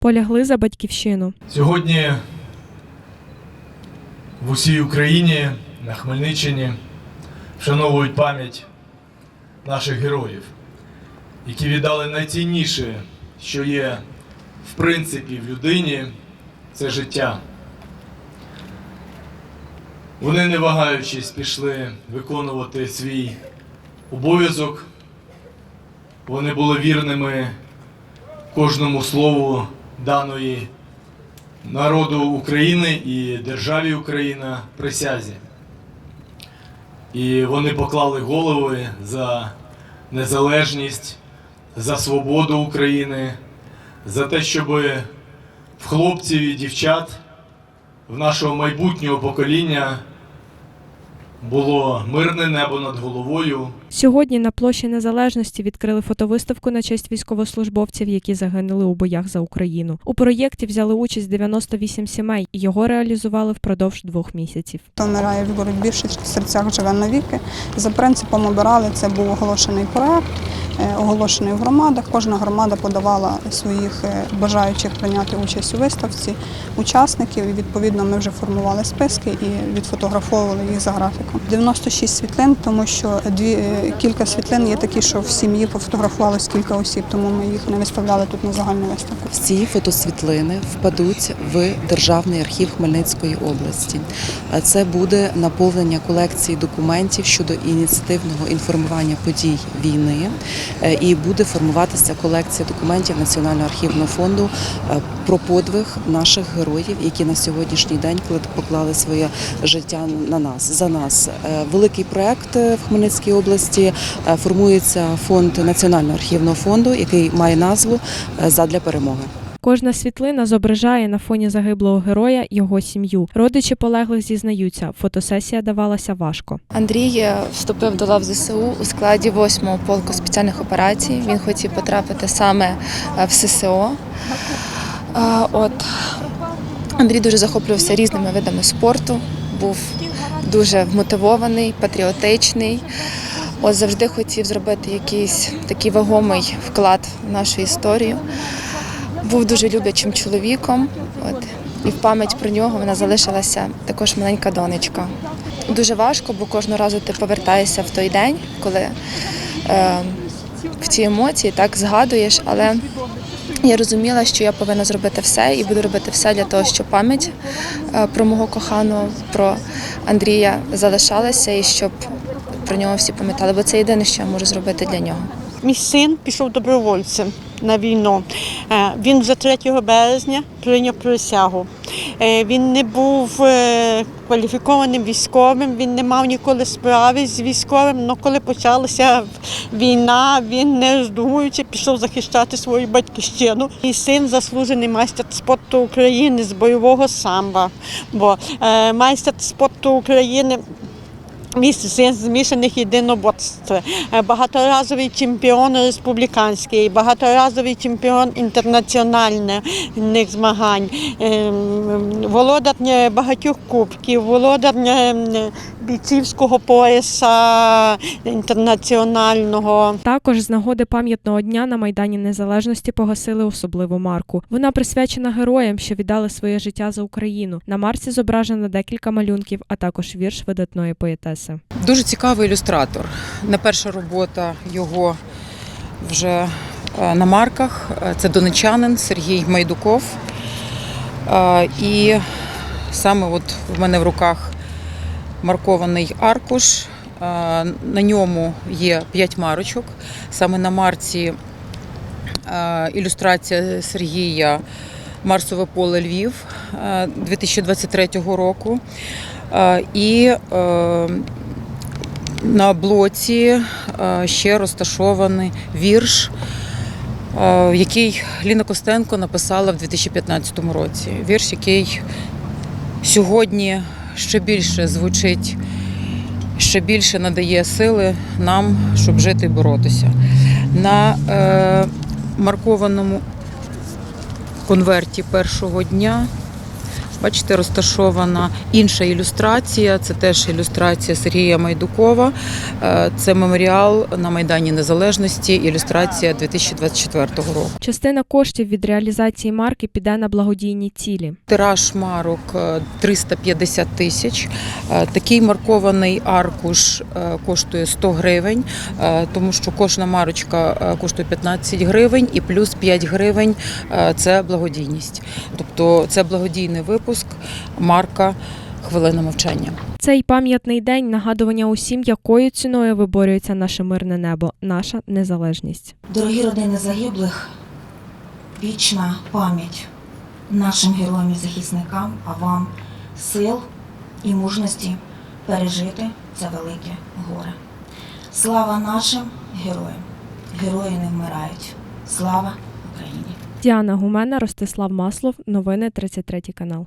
полягли за батьківщину. Сьогодні в усій Україні на Хмельниччині вшановують пам'ять наших героїв, які віддали найцінніше, що є в принципі в людині це життя. Вони, не вагаючись, пішли виконувати свій обов'язок. Вони були вірними кожному слову даної народу України і державі Україна присязі. І вони поклали голови за незалежність, за свободу України, за те, щоб в хлопців і дівчат, в нашого майбутнього покоління було мирне небо над головою, Сьогодні на площі Незалежності відкрили фотовиставку на честь військовослужбовців, які загинули у боях за Україну. У проєкті взяли участь 98 сімей, його реалізували впродовж двох місяців. Хто вмирає в боротьбі, в серцях живе навіки. За принципом обирали, це був оголошений проект, оголошений в громадах. Кожна громада подавала своїх е, бажаючих прийняти участь у виставці, учасників. І відповідно ми вже формували списки і відфотографовували їх за графіком. 96 світлин, тому що дві е, кілька світлин є такі, що в сім'ї пофотографувалось кілька осіб, тому ми їх не виставляли тут на загальну виставку. Всі фотосвітлини впадуть в Державний архів Хмельницької області. А Це буде наповнення колекції документів щодо ініціативного інформування подій війни, Е, і буде формуватися колекція документів Національного архівного фонду е, про подвиг наших героїв, які на сьогоднішній день поклали своє життя на нас за нас. Е, Великий проект е, в Хмельницькій області е, формується фонд Національного архівного фонду, який має назву е, Задля перемоги. Кожна світлина зображає на фоні загиблого героя його сім'ю. Родичі полеглих зізнаються, фотосесія давалася важко. Андрій е, вступив до лав ЗСУ у складі 8-го полку спеціальних операцій. Він хотів потрапити саме е, в ССО. Е, От Андрій дуже захоплювався різними видами спорту, був дуже вмотивований, патріотичний. От завжди хотів зробити якийсь такий вагомий вклад в нашу історію. Був дуже люблячим чоловіком. От. І в пам'ять про нього вона залишилася також маленька донечка. Дуже важко, бо кожного разу ти повертаєшся в той день, коли е, в ці емоції так згадуєш, але я розуміла, що я повинна зробити все і буду робити все для того, щоб пам'ять е, про мого коханого, про Андрія залишалася і щоб про нього всі пам'ятали, бо це єдине, що я можу зробити для нього. Мій син пішов добровольцем на війну. Е, Він вже 3 березня прийняв присягу. Е, Він не був е, кваліфікованим військовим, він не мав ніколи справи з військовим. але коли почалася війна, він не роздумуючи пішов захищати свою батьківщину. Мій син заслужений майстер спорту України з бойового самбо. Бо майстер спорту України Місце змішаних єдиноборств, Е, багаторазовий чемпіон республіканський, багаторазовий чемпіон інтернаціональних змагань, ем, володар е, багатьох кубків, володар е, бійцівського пояса інтернаціонального. Також з нагоди пам'ятного дня на Майдані Незалежності погасили особливу марку. Вона присвячена героям, що віддали своє життя за Україну. На марці зображено декілька малюнків, а також вірш видатної поетеси. Дуже цікавий ілюстратор. Не перша робота його вже е, на марках. Е, Це донечанин Сергій Майдуков. Е, І саме от в мене в руках маркований аркуш. На ньому є п'ять марочок. Саме на марці ілюстрація Сергія Марсове поле Львів е, 2023 року. І на блоці е, ще розташований вірш, е, який Ліна Костенко написала в 2015 році. Вірш, який сьогодні ще більше звучить, ще більше надає сили нам, щоб жити і боротися. На е, маркованому конверті першого дня Бачите, розташована інша ілюстрація. Це теж ілюстрація Сергія Майдукова. Е, Це меморіал на Майдані Незалежності. Ілюстрація 2024 року. Частина коштів від реалізації марки піде на благодійні цілі. Тираж марок е, 350 тисяч. Е, Такий маркований аркуш е, коштує 100 гривень, е, тому що кожна марочка е, коштує 15 гривень і плюс 5 гривень е, це благодійність. Тобто це благодійний випуск, марка Хвилина мовчання. Цей пам'ятний день нагадування усім, якою ціною виборюється наше мирне небо, наша незалежність. Дорогі родини загиблих, вічна пам'ять нашим героям і захисникам, а вам сил і мужності пережити це велике горе. Слава нашим героям! Герої не вмирають. Слава Україні! Діана Гумена, Ростислав Маслов, новини 33 канал.